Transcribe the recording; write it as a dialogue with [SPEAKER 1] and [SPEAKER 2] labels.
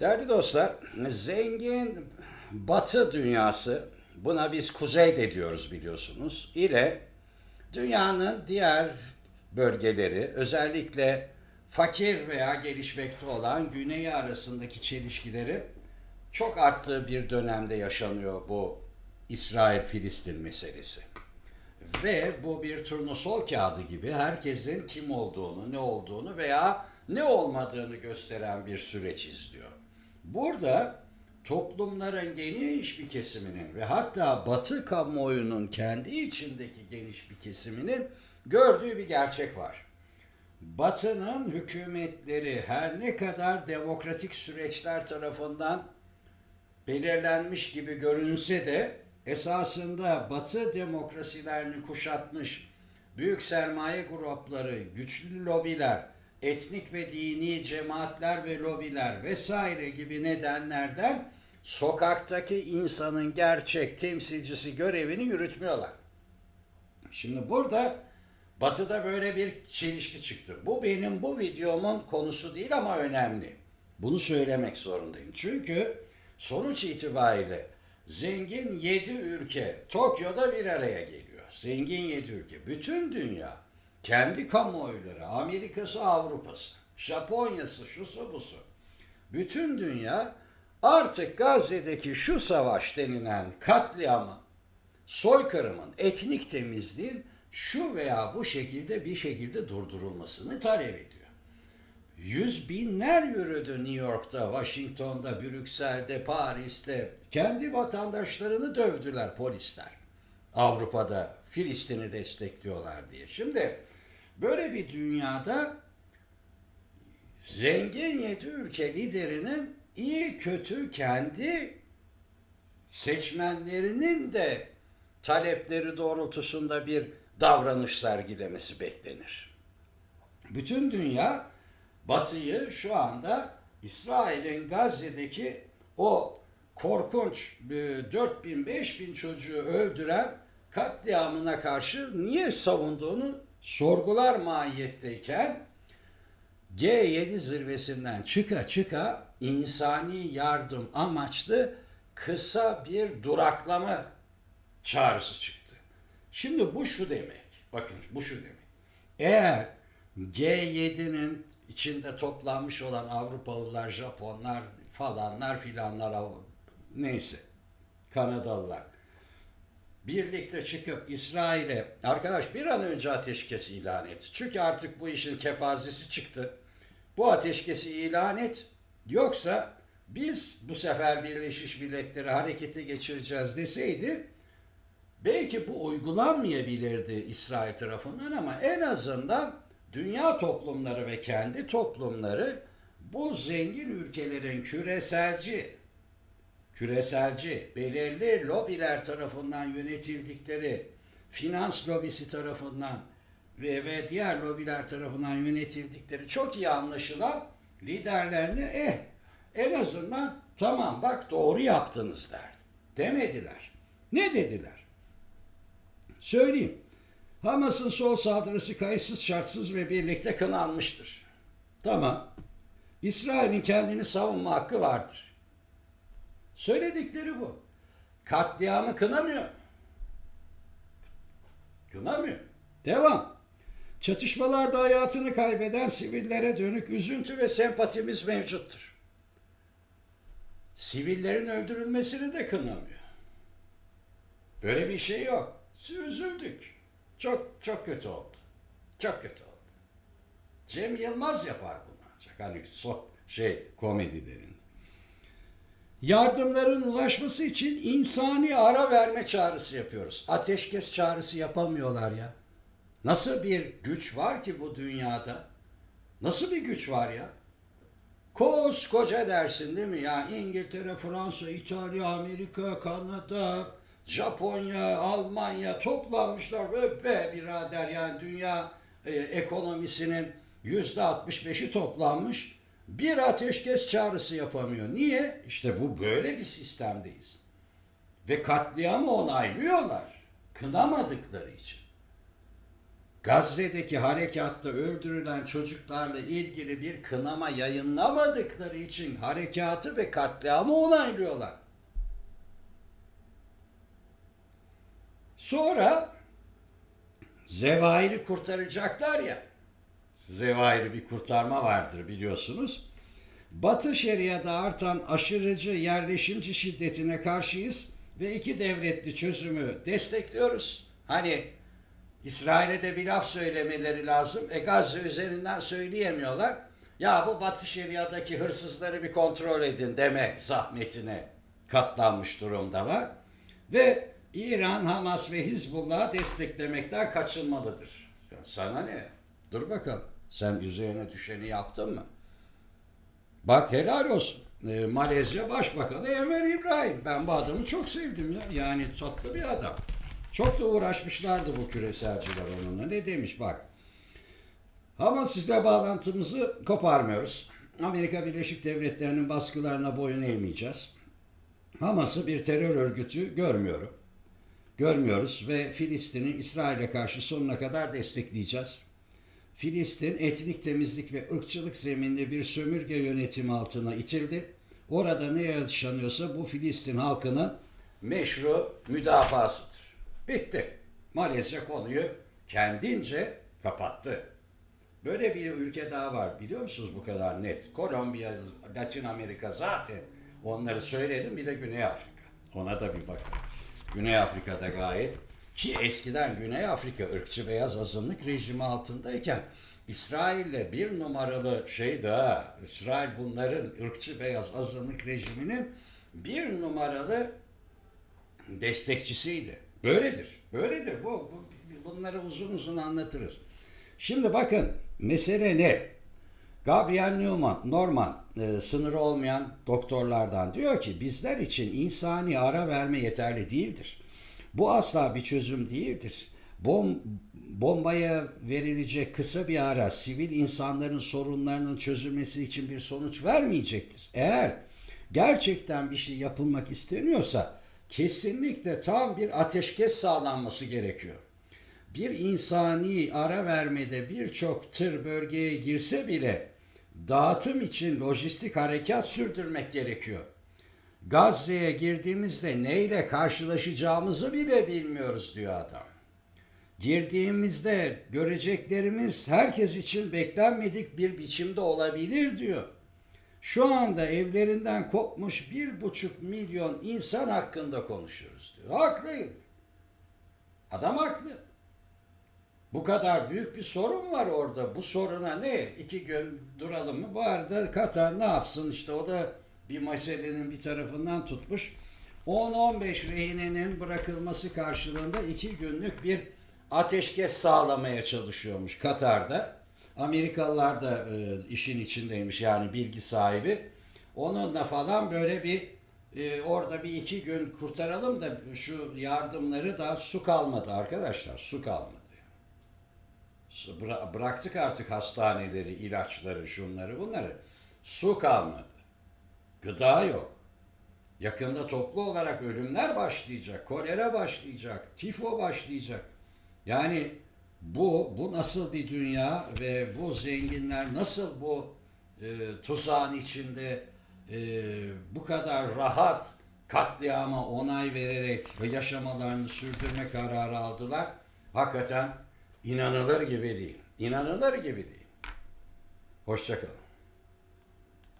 [SPEAKER 1] Değerli dostlar, zengin batı dünyası, buna biz kuzey de diyoruz biliyorsunuz, ile dünyanın diğer bölgeleri, özellikle fakir veya gelişmekte olan güneyi arasındaki çelişkileri çok arttığı bir dönemde yaşanıyor bu İsrail-Filistin meselesi. Ve bu bir turnusol kağıdı gibi herkesin kim olduğunu, ne olduğunu veya ne olmadığını gösteren bir süreç izliyor. Burada toplumların geniş bir kesiminin ve hatta Batı kamuoyunun kendi içindeki geniş bir kesiminin gördüğü bir gerçek var. Batı'nın hükümetleri her ne kadar demokratik süreçler tarafından belirlenmiş gibi görünse de esasında Batı demokrasilerini kuşatmış büyük sermaye grupları, güçlü lobiler, etnik ve dini cemaatler ve lobiler vesaire gibi nedenlerden sokaktaki insanın gerçek temsilcisi görevini yürütmüyorlar. Şimdi burada Batı'da böyle bir çelişki çıktı. Bu benim bu videomun konusu değil ama önemli. Bunu söylemek zorundayım. Çünkü sonuç itibariyle zengin 7 ülke Tokyo'da bir araya geliyor. Zengin 7 ülke. Bütün dünya kendi kamuoyları, Amerika'sı, Avrupa'sı, Japonya'sı, şusu busu. Bütün dünya artık Gazze'deki şu savaş denilen katliamı, soykırımın, etnik temizliğin şu veya bu şekilde bir şekilde durdurulmasını talep ediyor. Yüz binler yürüdü New York'ta, Washington'da, Brüksel'de, Paris'te. Kendi vatandaşlarını dövdüler polisler. Avrupa'da Filistin'i destekliyorlar diye. Şimdi böyle bir dünyada zengin yedi ülke liderinin iyi kötü kendi seçmenlerinin de talepleri doğrultusunda bir davranış sergilemesi beklenir. Bütün dünya Batı'yı şu anda İsrail'in Gazze'deki o korkunç 4000 5000 çocuğu öldüren katliamına karşı niye savunduğunu sorgular mahiyetteyken G7 zirvesinden çıka çıka insani yardım amaçlı kısa bir duraklama çağrısı çıktı. Şimdi bu şu demek. Bakın bu şu demek. Eğer G7'nin içinde toplanmış olan Avrupalılar, Japonlar falanlar filanlar neyse Kanadalılar birlikte çıkıp İsrail'e arkadaş bir an önce ateşkes ilan et. Çünkü artık bu işin kepazesi çıktı. Bu ateşkesi ilan et. Yoksa biz bu sefer Birleşmiş Milletleri harekete geçireceğiz deseydi belki bu uygulanmayabilirdi İsrail tarafından ama en azından dünya toplumları ve kendi toplumları bu zengin ülkelerin küreselci küreselci, belirli lobiler tarafından yönetildikleri, finans lobisi tarafından ve, ve diğer lobiler tarafından yönetildikleri çok iyi anlaşılan liderlerine eh en azından tamam bak doğru yaptınız derdi. Demediler. Ne dediler? Söyleyeyim. Hamas'ın sol saldırısı kayıtsız şartsız ve birlikte kınanmıştır. Tamam. İsrail'in kendini savunma hakkı vardır. Söyledikleri bu. Katliamı kınamıyor. Kınamıyor. Devam. Çatışmalarda hayatını kaybeden sivillere dönük üzüntü ve sempatimiz mevcuttur. Sivillerin öldürülmesini de kınamıyor. Böyle bir şey yok. Üzüldük. Çok çok kötü oldu. Çok kötü oldu. Cem Yılmaz yapar bunu ancak. Hani so, şey komedilerin. Yardımların ulaşması için insani ara verme çağrısı yapıyoruz. Ateşkes çağrısı yapamıyorlar ya. Nasıl bir güç var ki bu dünyada? Nasıl bir güç var ya? Koskoca dersin değil mi ya? İngiltere, Fransa, İtalya, Amerika, Kanada, Japonya, Almanya toplanmışlar ve be birader yani dünya e, ekonomisinin yüzde 65'i toplanmış bir ateşkes çağrısı yapamıyor. Niye? İşte bu böyle bir sistemdeyiz. Ve katliamı onaylıyorlar. Kınamadıkları için. Gazze'deki harekatta öldürülen çocuklarla ilgili bir kınama yayınlamadıkları için harekatı ve katliamı onaylıyorlar. Sonra Zevahir'i kurtaracaklar ya. Zevahir'i bir kurtarma vardır biliyorsunuz. Batı Şeria'da artan aşırıcı yerleşimci şiddetine karşıyız ve iki devletli çözümü destekliyoruz. Hani İsrail'e de bir laf söylemeleri lazım. E Gazze üzerinden söyleyemiyorlar. Ya bu Batı Şeria'daki hırsızları bir kontrol edin deme zahmetine katlanmış durumdalar. Ve İran, Hamas ve Hizbullah'ı desteklemekten kaçınmalıdır. Ya sana ne? Dur bakalım. Sen üzerine düşeni yaptın mı? Bak helal olsun. Ee, Malezya Başbakanı Enver İbrahim. Ben bu adamı çok sevdim ya. Yani tatlı bir adam. Çok da uğraşmışlardı bu küreselciler onunla. Ne demiş bak. Hamas ile bağlantımızı koparmıyoruz. Amerika Birleşik Devletleri'nin baskılarına boyun eğmeyeceğiz. Hamas'ı bir terör örgütü görmüyorum. Görmüyoruz ve Filistin'i İsrail'e karşı sonuna kadar destekleyeceğiz. Filistin etnik temizlik ve ırkçılık zeminli bir sömürge yönetimi altına itildi. Orada ne yaşanıyorsa bu Filistin halkının meşru müdafasıdır. Bitti. Malezya konuyu kendince kapattı. Böyle bir ülke daha var biliyor musunuz bu kadar net? Kolombiya, Latin Amerika zaten onları söyleyelim bir de Güney Afrika. Ona da bir bakın. Güney Afrika'da gayet ki eskiden Güney Afrika ırkçı beyaz azınlık rejimi altındayken İsrail'le bir numaralı şeydi ha. İsrail bunların ırkçı beyaz azınlık rejiminin bir numaralı destekçisiydi. Böyledir. Böyledir. Bu, bu bunları uzun uzun anlatırız. Şimdi bakın mesele ne? Gabriel Newman, Norman, e, sınırı olmayan doktorlardan diyor ki bizler için insani ara verme yeterli değildir. Bu asla bir çözüm değildir. Bom, bombaya verilecek kısa bir ara sivil insanların sorunlarının çözülmesi için bir sonuç vermeyecektir. Eğer gerçekten bir şey yapılmak isteniyorsa kesinlikle tam bir ateşkes sağlanması gerekiyor. Bir insani ara vermede birçok tır bölgeye girse bile dağıtım için lojistik harekat sürdürmek gerekiyor. Gazze'ye girdiğimizde neyle karşılaşacağımızı bile bilmiyoruz diyor adam. Girdiğimizde göreceklerimiz herkes için beklenmedik bir biçimde olabilir diyor. Şu anda evlerinden kopmuş bir buçuk milyon insan hakkında konuşuyoruz diyor. Haklı. Adam haklı. Bu kadar büyük bir sorun var orada. Bu soruna ne? İki gün duralım mı? Bu arada Katar ne yapsın işte o da bir meselenin bir tarafından tutmuş. 10-15 rehinenin bırakılması karşılığında iki günlük bir ateşkes sağlamaya çalışıyormuş Katar'da. Amerikalılar da e, işin içindeymiş yani bilgi sahibi. Onunla falan böyle bir e, orada bir iki gün kurtaralım da şu yardımları da su kalmadı arkadaşlar su kalmadı. Bıra- bıraktık artık hastaneleri, ilaçları, şunları bunları. Su kalmadı. Gıda yok. Yakında toplu olarak ölümler başlayacak, kolera başlayacak, tifo başlayacak. Yani bu bu nasıl bir dünya ve bu zenginler nasıl bu e, tuzağın içinde e, bu kadar rahat katliama onay vererek ve yaşamalarını sürdürme kararı aldılar? Hakikaten inanılır gibi değil. İnanılır gibi değil. Hoşçakalın.